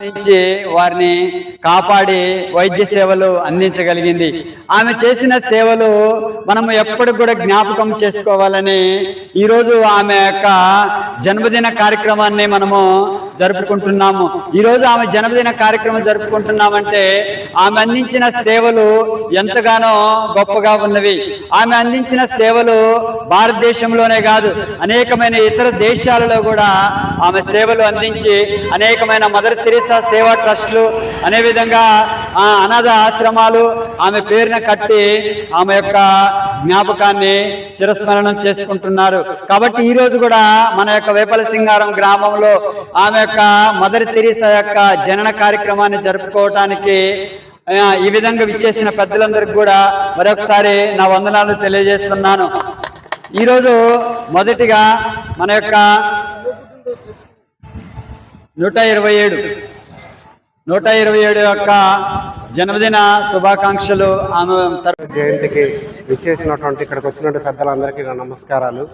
అందించి వారిని కాపాడి వైద్య సేవలు అందించగలిగింది. ఆమె చేసిన సేవలు మనము ఎప్పటికి కూడా జ్ఞాపకం చేసుకోవాలని ఈరోజు ఆమె యొక్క జన్మదిన కార్యక్రమాన్ని మనము జరుపుకుంటున్నాము. ఈరోజు ఆమె జన్మదిన కార్యక్రమం జరుపుకుంటున్నామంటే ఆమె అందించిన సేవలు ఎంతగానో గొప్పగా ఉన్నవి. ఆమె అందించిన సేవలు భారతదేశంలోనే కాదు అనేకమైన ఇతర దేశాలలో కూడా ఆమె సేవలు అందించి అనేకమైన మదర్ తెరీసా సేవా ట్రస్ట్లు అనే విధంగా ఆ అనాథ ఆశ్రమాలు ఆమె పేరున కట్టి ఆమె యొక్క జ్ఞాపకాన్ని చిరస్మరణం చేసుకుంటున్నారు. కాబట్టి ఈ రోజు కూడా మన యొక్క వేపల సింగారం గ్రామంలో ఆమె యొక్క మదర్ తెరీసా యొక్క జనన కార్యక్రమాన్ని జరుపుకోవటానికి ఈ విధంగా విచ్చేసిన పెద్దలందరికీ కూడా మరొకసారి నా వందనాలు తెలియజేస్తున్నాను. ఈరోజు మొదటిగా మన యొక్క నూట ఇరవై ఏడు నూట ఇరవై ఏడు యొక్క జన్మదిన శుభాకాంక్షలు ఆమె జయంతికి విచ్చేసినటువంటి ఇక్కడికి వచ్చినటువంటి పెద్దలందరికీ నా నమస్కారాలు.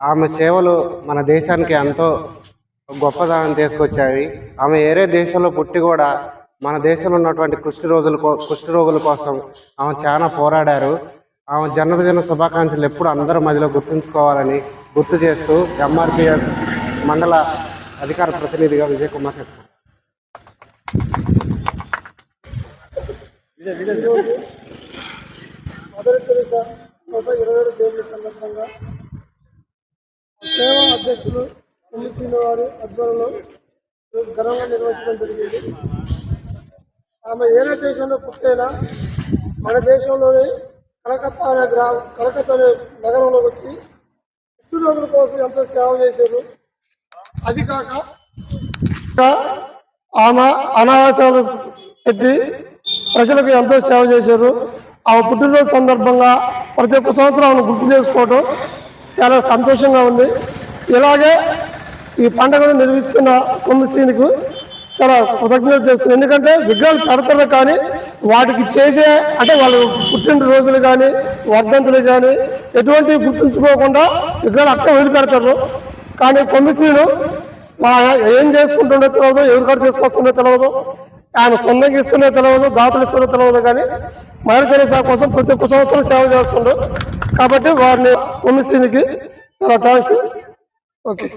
ఆమె సేవలు మన దేశానికి ఎంతో గొప్పదనం తీసుకొచ్చాయి. ఆమె వేరే దేశంలో పుట్టి కూడా మన దేశంలో ఉన్నటువంటి కుష్టి రోజుల కో కుష్టి రోగుల కోసం ఆమె చాలా పోరాడారు. ఆమె జన్మదిన శుభాకాంక్షలు ఎప్పుడు అందరూ మధ్యలో గుర్తుంచుకోవాలని గుర్తు చేస్తూ ఎంఆర్పిఎస్ మండల అధికార ప్రతినిధిగా విజయ్ కుమార్ చెప్తారు ఇరవై దేవుడి సందర్భంగా సేవా అధ్యక్షులు ఎమ్మిసిన వారి ఆధ్వర్యంలో ఘనంగా నిర్వహించడం జరిగింది. ఆమె ఏరే దేశంలో పుట్టైనా మన దేశంలోని కలకత్తా అనే గ్రామ కలకత్తా అనే నగరంలోకి వచ్చి ఇష్టు రోజుల కోసం ఎంతో సేవ చేశారు. అది కాక ఆమె అనావాసాలు పెట్టి ప్రజలకు ఎంతో సేవ చేశారు. ఆమె పుట్టినరోజు సందర్భంగా ప్రతి ఒక్క సంవత్సరం ఆమెను గుర్తు చేసుకోవటం చాలా సంతోషంగా ఉంది. ఇలాగే ఈ పండుగను నిర్వహిస్తున్న కొమ్మిశ్రీనికి చాలా కృతజ్ఞత చేస్తుంది ఎందుకంటే విగ్రహాలు పెడతారు కానీ వాటికి చేసే అంటే వాళ్ళు పుట్టినరోజులు కానీ వర్ధంతులు కానీ ఎటువంటి గుర్తుంచుకోకుండా విగ్రహాలు అక్కడ వదిలిపెడతారు. కానీ కొమ్మిశ్రీను ఏం చేసుకుంటుండో తెలియదు ఎవరి కాడ తీసుకొస్తుండో తెలియదు ఆయన సొంతంగా ఇస్తుండే తెలియదు దాతలు ఇస్తుండో తెలియదు కానీ మహిళ తెరీసా కోసం ప్రతి ఒక్క సంవత్సరం సేవ చేస్తుండ్రు కాబట్టి వారిని కొమ్మిశ్రీనికి చాలా థ్యాంక్స్ ఓకే